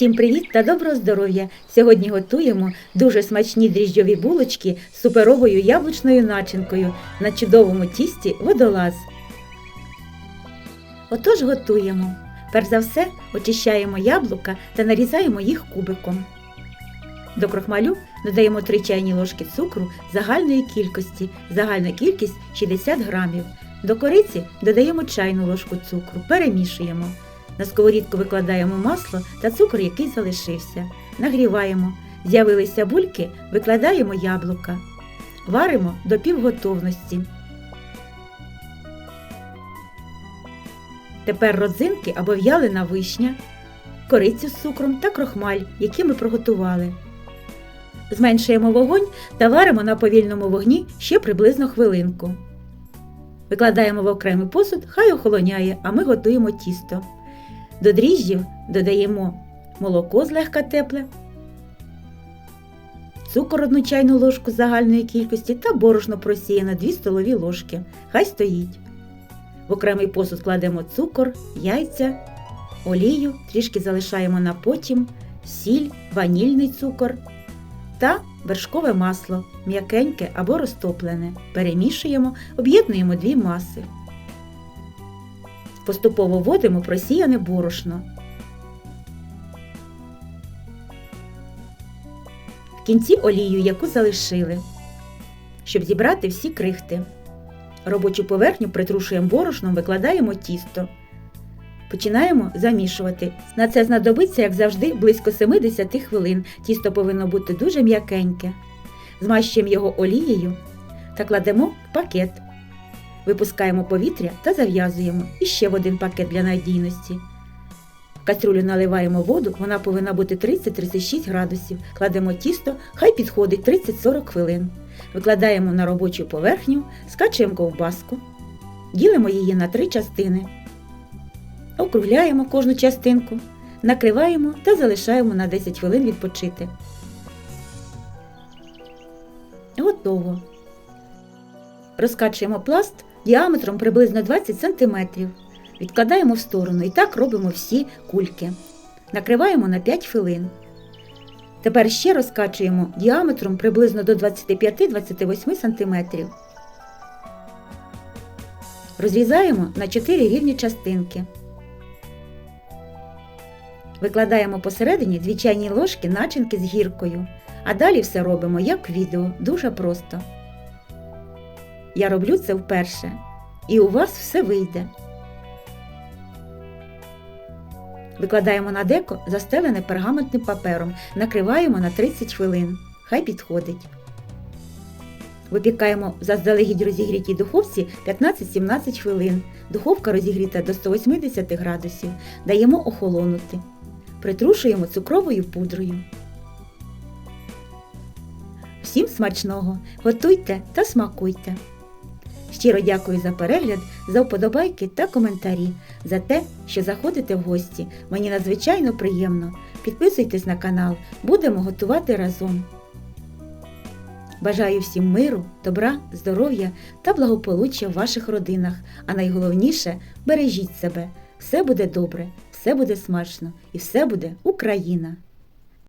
Всім привіт та доброго здоров'я! Сьогодні готуємо дуже смачні дріжджові булочки з суперовою яблучною начинкою на чудовому тісті водолаз. Отож готуємо. Перш за все очищаємо яблука та нарізаємо їх кубиком. До крохмалю додаємо 3 чайні ложки цукру загальної кількості, загальна кількість 60 грамів. До кориці додаємо чайну ложку цукру, перемішуємо. На сковорідку викладаємо масло та цукор, який залишився. Нагріваємо. З'явилися бульки, викладаємо яблука. Варимо до півготовності. Тепер родзинки або в'ялена вишня, корицю з цукром та крохмаль, які ми приготували. Зменшуємо вогонь та варимо на повільному вогні ще приблизно хвилинку. Викладаємо в окремий посуд, хай охолоняє, а ми готуємо тісто. До дріжджів додаємо молоко злегка тепле, цукор одну чайну ложку загальної кількості та борошно просіяне 2 столові ложки. Хай стоїть. В окремий посуд кладемо цукор, яйця, олію, трішки залишаємо на потім, сіль, ванільний цукор та вершкове масло, м'якеньке або розтоплене. Перемішуємо, об'єднуємо дві маси. Поступово вводимо просіяне борошно. В кінці олію, яку залишили, щоб зібрати всі крихти. Робочу поверхню притрушуємо борошном, викладаємо тісто. Починаємо замішувати. На це знадобиться, як завжди, близько 70 хвилин. Тісто повинно бути дуже м'якеньке. Змащуємо його олією та кладемо в пакет. Випускаємо повітря та зав'язуємо. І ще в один пакет для надійності. В каструлю наливаємо воду, вона повинна бути 30-36 градусів. Кладемо тісто, хай підходить 30-40 хвилин. Викладаємо на робочу поверхню, скачуємо ковбаску, ділимо її на три частини. Округляємо кожну частинку, накриваємо та залишаємо на 10 хвилин відпочити. Готово. Розкачуємо пласт діаметром приблизно 20 см. Відкладаємо в сторону і так робимо всі кульки. Накриваємо на 5 хвилин. Тепер ще розкачуємо діаметром приблизно до 25-28 см. Розрізаємо на 4 рівні частинки. Викладаємо посередині 2 чайні ложки начинки з гіркою. А далі все робимо як відео, дуже просто. Я роблю це вперше, і у вас все вийде. Викладаємо на деко застелене пергаментним папером, накриваємо на 30 хвилин. Хай підходить. Випікаємо в заздалегідь розігрітій духовці 15-17 хвилин. Духовка розігріта до 180 градусів. Даємо охолонути. Притрушуємо цукровою пудрою. Всім смачного! Готуйте та смакуйте! Щиро дякую за перегляд, за вподобайки та коментарі, за те, що заходите в гості. Мені надзвичайно приємно. Підписуйтесь на канал, будемо готувати разом. Бажаю всім миру, добра, здоров'я та благополуччя в ваших родинах, а найголовніше бережіть себе. Все буде добре, все буде смачно і все буде Україна!